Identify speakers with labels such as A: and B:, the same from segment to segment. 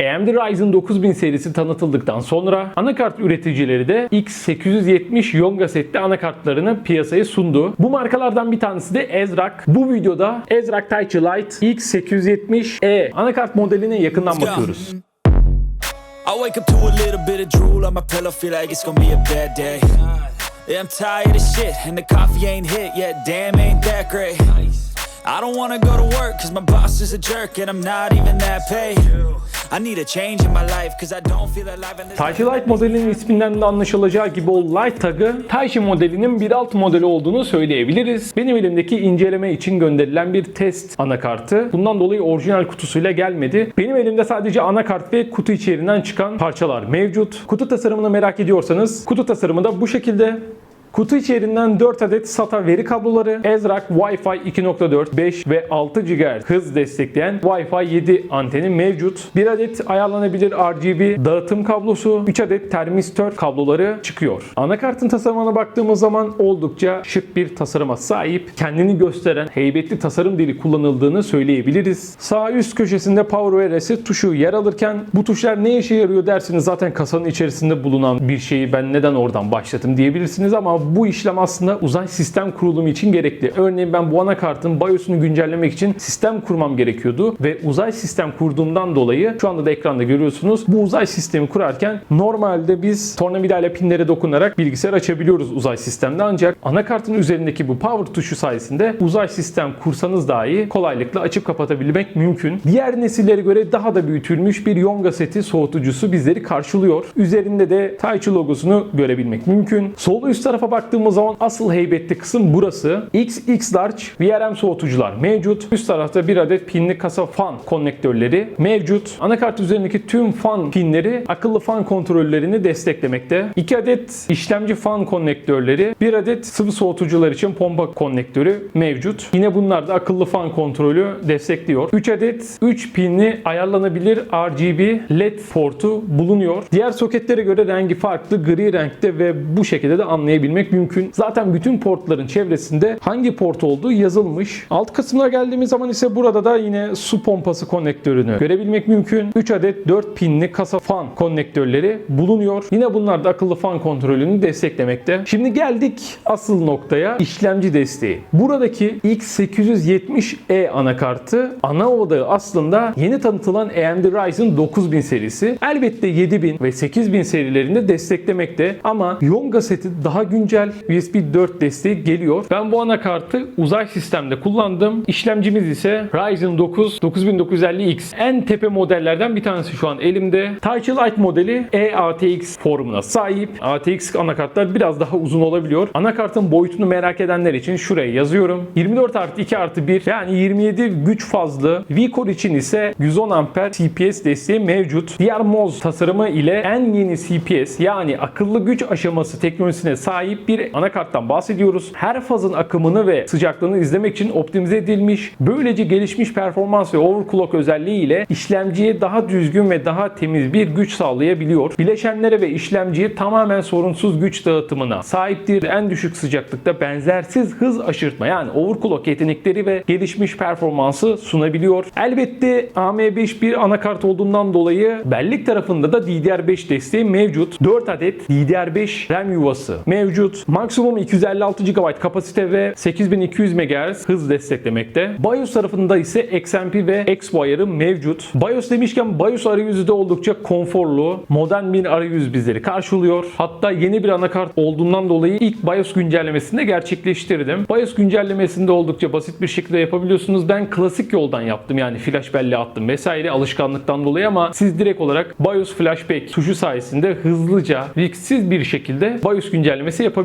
A: AMD Ryzen 9000 serisi tanıtıldıktan sonra anakart üreticileri de X870 Yonga setli anakartlarını piyasaya sundu. Bu markalardan bir tanesi de Ezrak. Bu videoda Ezrak Taichi Lite X870E anakart modeline yakından bakıyoruz.
B: I wake up to a little bit of drool on my pillow, feel like it's gonna be a bad day. Yeah, I'm tired of shit, and the coffee ain't hit yet, damn, ain't that great. I don't wanna go to work, cause my boss is a jerk, and I'm not even that paid. I need a change in my life, cause I don't feel alive in this
A: Taichi Lite modelinin isminden de anlaşılacağı gibi o Lite tagı Taichi modelinin bir alt modeli olduğunu söyleyebiliriz. Benim elimdeki inceleme için gönderilen bir test anakartı. Bundan dolayı orijinal kutusuyla gelmedi. Benim elimde sadece anakart ve kutu içeriğinden çıkan parçalar mevcut. Kutu tasarımını merak ediyorsanız kutu tasarımı da bu şekilde. Kutu içerisinden 4 adet SATA veri kabloları, Ezrak Wi-Fi 2.4, 5 ve 6 GHz hız destekleyen Wi-Fi 7 anteni mevcut. 1 adet ayarlanabilir RGB dağıtım kablosu, 3 adet termistör kabloları çıkıyor. Anakartın tasarımına baktığımız zaman oldukça şık bir tasarıma sahip, kendini gösteren heybetli tasarım dili kullanıldığını söyleyebiliriz. Sağ üst köşesinde Power Reset tuşu yer alırken bu tuşlar ne işe yarıyor dersiniz zaten kasanın içerisinde bulunan bir şeyi ben neden oradan başlattım diyebilirsiniz ama bu işlem aslında uzay sistem kurulumu için gerekli. Örneğin ben bu anakartın BIOS'unu güncellemek için sistem kurmam gerekiyordu ve uzay sistem kurduğumdan dolayı şu anda da ekranda görüyorsunuz. Bu uzay sistemi kurarken normalde biz tornavida ile pinlere dokunarak bilgisayar açabiliyoruz uzay sistemde ancak anakartın üzerindeki bu power tuşu sayesinde uzay sistem kursanız dahi kolaylıkla açıp kapatabilmek mümkün. Diğer nesillere göre daha da büyütülmüş bir Yonga seti soğutucusu bizleri karşılıyor. Üzerinde de Taichi logosunu görebilmek mümkün. Sol üst tarafa baktığımız zaman asıl heybetli kısım burası. XX Large VRM soğutucular mevcut. Üst tarafta bir adet pinli kasa fan konnektörleri mevcut. Anakart üzerindeki tüm fan pinleri akıllı fan kontrollerini desteklemekte. 2 adet işlemci fan konnektörleri, bir adet sıvı soğutucular için pompa konnektörü mevcut. Yine bunlar da akıllı fan kontrolü destekliyor. 3 adet 3 pinli ayarlanabilir RGB LED portu bulunuyor. Diğer soketlere göre rengi farklı, gri renkte ve bu şekilde de anlayabilmek mümkün. Zaten bütün portların çevresinde hangi port olduğu yazılmış. Alt kısmına geldiğimiz zaman ise burada da yine su pompası konnektörünü görebilmek mümkün. 3 adet 4 pinli kasa fan konnektörleri bulunuyor. Yine bunlar da akıllı fan kontrolünü desteklemekte. Şimdi geldik asıl noktaya işlemci desteği. Buradaki X870E anakartı ana odağı aslında yeni tanıtılan AMD Ryzen 9000 serisi. Elbette 7000 ve 8000 serilerinde desteklemekte ama Yonga seti daha güncel USB 4 desteği geliyor. Ben bu anakartı uzay sistemde kullandım. İşlemcimiz ise Ryzen 9 9950X. En tepe modellerden bir tanesi şu an elimde. Taichi Lite modeli EATX formuna sahip. ATX anakartlar biraz daha uzun olabiliyor. Anakartın boyutunu merak edenler için şuraya yazıyorum. 24 artı 2 artı 1 yani 27 güç fazlı. V-Core için ise 110 amper CPS desteği mevcut. Diğer Moz tasarımı ile en yeni CPS yani akıllı güç aşaması teknolojisine sahip bir anakarttan bahsediyoruz. Her fazın akımını ve sıcaklığını izlemek için optimize edilmiş. Böylece gelişmiş performans ve overclock özelliği ile işlemciye daha düzgün ve daha temiz bir güç sağlayabiliyor. Bileşenlere ve işlemciye tamamen sorunsuz güç dağıtımına sahiptir. En düşük sıcaklıkta benzersiz hız aşırtma yani overclock yetenekleri ve gelişmiş performansı sunabiliyor. Elbette AM5 bir anakart olduğundan dolayı bellek tarafında da DDR5 desteği mevcut. 4 adet DDR5 RAM yuvası mevcut. Maksimum 256 GB kapasite ve 8200 MHz hız desteklemekte. BIOS tarafında ise XMP ve ayarı mevcut. BIOS demişken BIOS arayüzü de oldukça konforlu, modern bir arayüz bizleri karşılıyor. Hatta yeni bir anakart olduğundan dolayı ilk BIOS güncellemesini de gerçekleştirdim. BIOS güncellemesinde oldukça basit bir şekilde yapabiliyorsunuz. Ben klasik yoldan yaptım yani flash belleğe attım vesaire alışkanlıktan dolayı ama siz direkt olarak BIOS Flashback tuşu sayesinde hızlıca, risksiz bir şekilde BIOS güncellemesi yapabilirsiniz.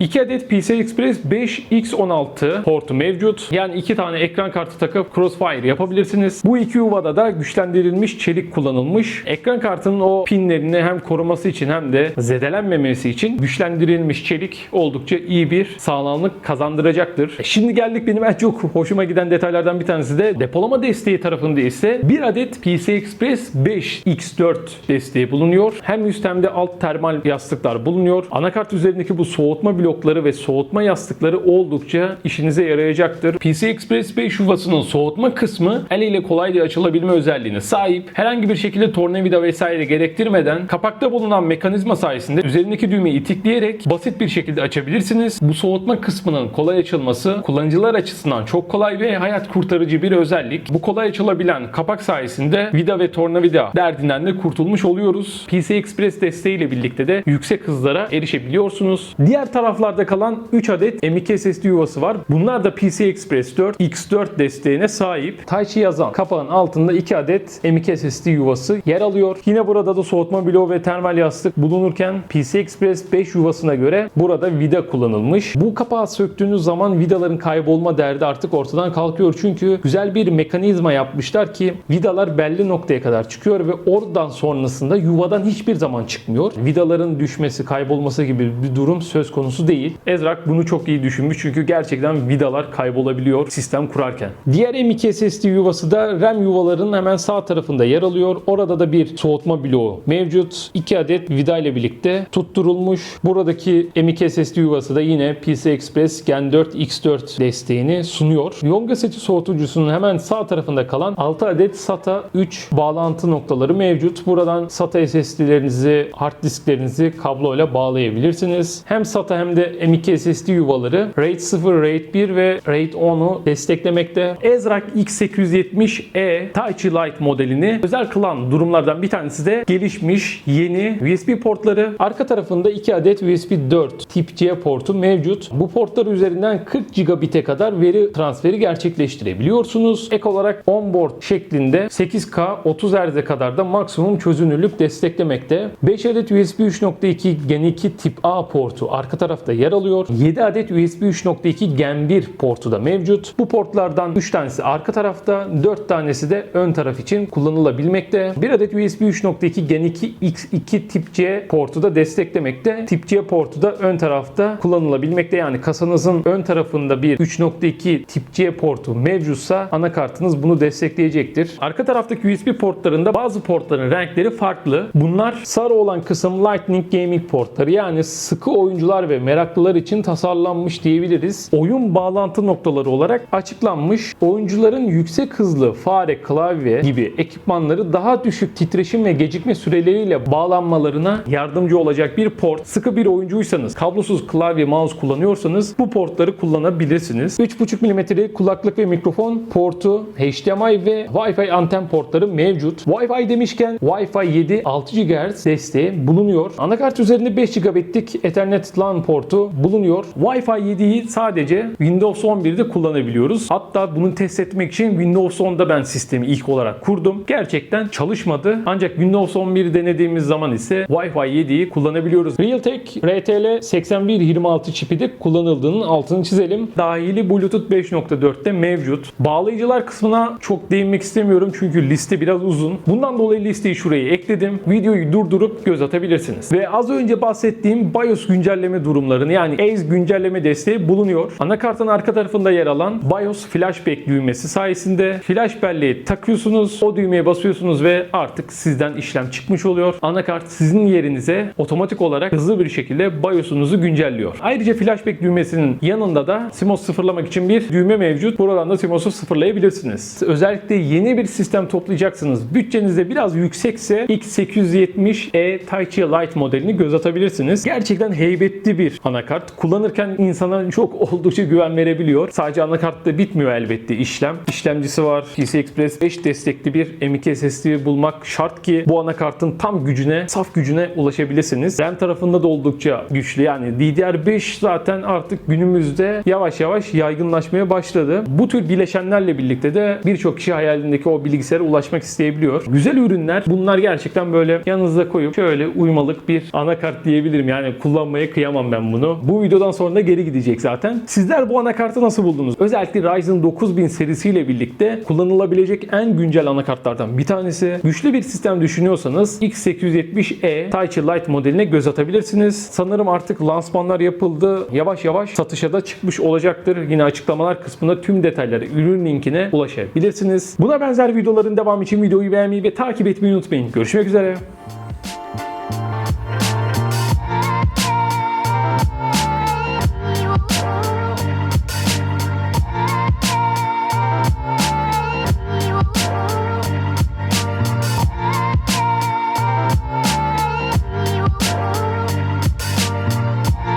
A: 2 adet PCI Express 5X16 portu mevcut. Yani iki tane ekran kartı takıp Crossfire yapabilirsiniz. Bu iki yuvada da güçlendirilmiş çelik kullanılmış. Ekran kartının o pinlerini hem koruması için hem de zedelenmemesi için güçlendirilmiş çelik oldukça iyi bir sağlamlık kazandıracaktır. E Şimdi geldik benim en çok hoşuma giden detaylardan bir tanesi de depolama desteği tarafında ise bir adet PCI Express 5X4 desteği bulunuyor. Hem üst hem de alt termal yastıklar bulunuyor. Anakart üzerindeki bu soğutma blokları ve soğutma yastıkları oldukça işinize yarayacaktır. PC Express 5 yuvasının soğutma kısmı el ile kolayca açılabilme özelliğine sahip. Herhangi bir şekilde tornavida vesaire gerektirmeden kapakta bulunan mekanizma sayesinde üzerindeki düğmeyi itikleyerek basit bir şekilde açabilirsiniz. Bu soğutma kısmının kolay açılması kullanıcılar açısından çok kolay ve hayat kurtarıcı bir özellik. Bu kolay açılabilen kapak sayesinde vida ve tornavida derdinden de kurtulmuş oluyoruz. PC Express desteğiyle birlikte de yüksek hızlara erişebiliyorsunuz. Diğer taraflarda kalan 3 adet M.2 SSD yuvası var. Bunlar da PC Express 4 X4 desteğine sahip. Type-C yazan kapağın altında 2 adet M.2 SSD yuvası yer alıyor. Yine burada da soğutma bloğu ve termal yastık bulunurken PC Express 5 yuvasına göre burada vida kullanılmış. Bu kapağı söktüğünüz zaman vidaların kaybolma derdi artık ortadan kalkıyor. Çünkü güzel bir mekanizma yapmışlar ki vidalar belli noktaya kadar çıkıyor ve oradan sonrasında yuvadan hiçbir zaman çıkmıyor. Vidaların düşmesi, kaybolması gibi bir durum söz konusu değil. Ezrak bunu çok iyi düşünmüş çünkü gerçekten vidalar kaybolabiliyor sistem kurarken. Diğer M.2 SSD yuvası da RAM yuvalarının hemen sağ tarafında yer alıyor. Orada da bir soğutma bloğu mevcut. 2 adet vida ile birlikte tutturulmuş. Buradaki M.2 SSD yuvası da yine PC Express Gen 4 X4 desteğini sunuyor. Yonga seti soğutucusunun hemen sağ tarafında kalan 6 adet SATA 3 bağlantı noktaları mevcut. Buradan SATA SSD'lerinizi, hard disklerinizi kabloyla bağlayabilirsiniz. Hem SATA hem de M.2 SSD yuvaları RAID 0, RAID 1 ve RAID 10'u desteklemekte. Ezrak X870E Type-C Lite modelini özel kılan durumlardan bir tanesi de gelişmiş yeni USB portları. Arka tarafında 2 adet USB 4 tip C portu mevcut. Bu portlar üzerinden 40 gigabit'e kadar veri transferi gerçekleştirebiliyorsunuz. Ek olarak onboard şeklinde 8K 30 Hz'e kadar da maksimum çözünürlük desteklemekte. 5 adet USB 3.2 Gen 2 tip A portu arka tarafta yer alıyor. 7 adet USB 3.2 Gen 1 portu da mevcut. Bu portlardan 3 tanesi arka tarafta, 4 tanesi de ön taraf için kullanılabilmekte. 1 adet USB 3.2 Gen 2 X2 tip C portu da desteklemekte. Tip C portu da ön tarafta kullanılabilmekte. Yani kasanızın ön tarafında bir 3.2 tip C portu mevcutsa anakartınız bunu destekleyecektir. Arka taraftaki USB portlarında bazı portların renkleri farklı. Bunlar sarı olan kısım Lightning Gaming portları yani sıkı oyuncular ve meraklılar için tasarlanmış diyebiliriz. Oyun bağlantı noktaları olarak açıklanmış. Oyuncuların yüksek hızlı fare, klavye gibi ekipmanları daha düşük titreşim ve gecikme süreleriyle bağlanmalarına yardımcı olacak bir port. Sıkı bir oyuncuysanız, kablosuz klavye, mouse kullanıyorsanız bu portları kullanabilirsiniz. 3.5 mm'lik kulaklık ve mikrofon portu, HDMI ve Wi-Fi anten portları mevcut. Wi-Fi demişken Wi-Fi 7 6 GHz desteği bulunuyor. Anakart üzerinde 5 GB'lik Ethernet LAN portu bulunuyor. Wi-Fi 7'yi sadece Windows 11'de kullanabiliyoruz. Hatta bunu test etmek için Windows 10'da ben sistemi ilk olarak kurdum. Gerçekten çalışmadı. Ancak Windows 11'i denediğimiz zaman ise Wi-Fi 7'yi kullanabiliyoruz. Realtek RTL 8126 çipi de kullanıldığının altını çizelim. Dahili Bluetooth 5.4'te mevcut. Bağlayıcılar kısmına çok değinmek istemiyorum çünkü liste biraz uzun. Bundan dolayı listeyi şuraya ekledim. Videoyu durdurup göz atabilirsiniz. Ve az önce bahsettiğim BIOS güncelleme durumlarını yani ACE güncelleme desteği bulunuyor. Anakartın arka tarafında yer alan BIOS Flashback düğmesi sayesinde flash belleği takıyorsunuz. O düğmeye basıyorsunuz ve artık sizden işlem çıkmış oluyor. Anakart sizin yerinize otomatik olarak hızlı bir şekilde BIOS'unuzu güncelliyor. Ayrıca flashback düğmesinin yanında da CMOS sıfırlamak için bir düğme mevcut. Buradan da CMOS'u sıfırlayabilirsiniz. Özellikle yeni bir sistem toplayacaksınız. Bütçeniz de biraz yüksekse X870E Type-C Lite modelini göz atabilirsiniz. Gerçekten heybetli bir anakart. Kullanırken insana çok oldukça güven verebiliyor. Sadece anakartta bitmiyor elbette işlem. İşlemcisi var. PCI Express 5 destekli bir M.2 SSD bulmak şart ki bu anakartın tam gücüne, saf gücüne ulaşabilirsiniz. RAM tarafında da oldukça güçlü. Yani DDR5 zaten artık günümüzde yavaş yavaş yaygınlaşmaya başladı. Bu tür bileşenlerle birlikte de birçok kişi hayalindeki o bilgisayara ulaşmak isteyebiliyor. Güzel ürünler. Bunlar gerçekten böyle yanınıza koyup şöyle uymalık bir anakart diyebilirim. Yani kullanmaya kıyamam ben bunu. Bu videodan sonra da geri gidecek zaten. Sizler bu anakartı nasıl buldunuz? Özellikle Ryzen 9000 serisiyle birlikte kullanılabilecek en güncel anakartlardan bir tanesi. Güçlü bir sistem düşünüyorsanız X870E Type-C Lite modeline göz atabilirsiniz. Sanırım artık lansmanlar yapıldı. Yavaş yavaş satışa da çıkmış olacaktır. Yine açıklamalar kısmında tüm detayları, ürün linkine ulaşabilirsiniz. Buna benzer videoların devamı için videoyu beğenmeyi ve takip etmeyi unutmayın. Görüşmek üzere.